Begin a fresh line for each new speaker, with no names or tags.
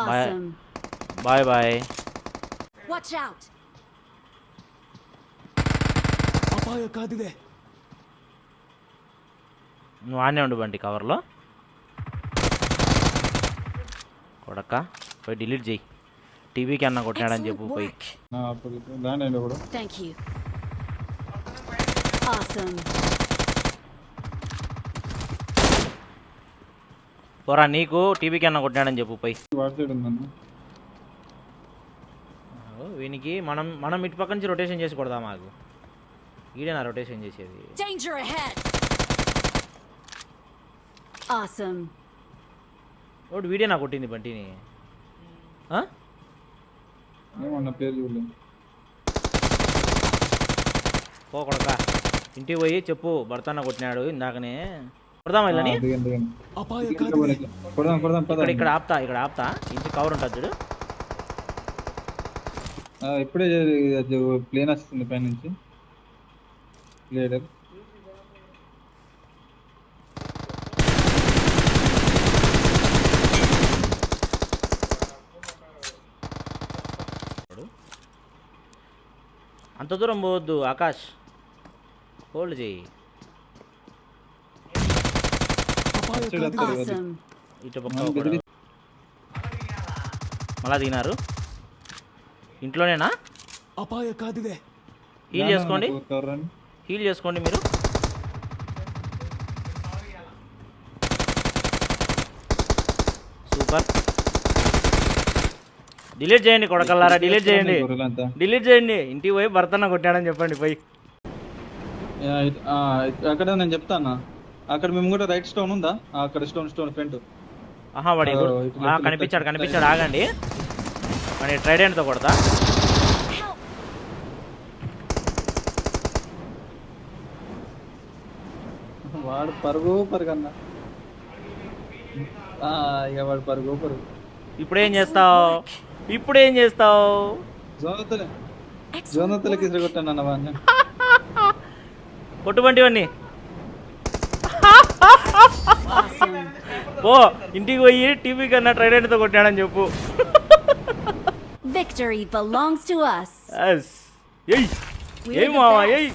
Awesome.
Bye bye
Watch out.
అపాయ కాదిదే
నువ్వు ఆనే ఉండు బండి కవర్లో. కొడక్క పోయి డిలీట్ చేయి. టీవీకి అన్న కొట్టినాడని చెప్పు పోయి.
work.
నా
పోరా నీకు టీవీకి అన్న కొట్టినాడని చెప్పు పోయి. వీనికి మనం మనం ఇటు పక్క నుంచి రొటేషన్ చేసి కొడదాం మాకు. ఈడేనా రొటేషన్ చేసేది?
Danger ahead. Awesome.
ఒకటి వీడియో నా కొట్టింది బంటిని? ఆ?
ఏమన్నా పేరు చూడలేదు
పో కొడక. ఇంటికి పోయి చెప్పు భర్తన్న కొట్టినాడు ఇందాకనే. కొడదాం వెళ్ళని
దిగండి దిగండి.
అపాయ
ఇక్కడ
కాదిదే
కొడదాం కొడదాం
ఇక్కడ ఆపుతా ఇక్కడ ఆపుతా. ఇంటి కవర్ ఉంటుంది చూడు.
ఇప్పుడే ప్లేన్ వస్తుంది పై నుంచి
అంత దూరం పోవద్దు ఆకాష్. హోల్డ్ చేయి
అపాయ
అచ్చుడు
కాదిదే
అత్తరు.
Awesome.
ఇటు పక్క మళ్ళా దిగినారు? ఇంట్లోనేనా?
అపాయ కాదిదే
హీల్ చేసుకోండి. హీల్ చేసుకోండి మీరు. సూపర్ డిలీట్ చేయండి కొడకల్లారా? డిలీట్ చేయండి. డిలీట్ చేయండి. ఇంటికి పోయి భర్తన్న కొట్టాడని చెప్పండి పోయి.
అక్కడ నేను చెప్తాను? అక్కడ మేము కూడా రైట్ స్టోన్ ఉందా? అక్కడ స్టోన్ స్టోన్ ఫ్రంట్
ఆహా వాడి కనిపించాడు కనిపించాడు. ఆగండి. వాడి ట్రైడెంట్తో కొడతా.
వాడు పరుగు పరుగు అన్న ఇక వాడు పరుగు పరుగు.
ఇప్పుడు ఏం చేస్తావు? ఇప్పుడు ఏం చేస్తావు?
జోనతలకి
work.
ఇసురు కొట్టాను అన్న వాడిని.
కొట్టుబంటివన్నీ. ఓ ఇంటికి పోయి టీవీ కన్నా ట్రైడెంట్తో కొట్టాడని చెప్పు
Victory belongs to us.
Yes. ఏయ్ మావా. ఏయ్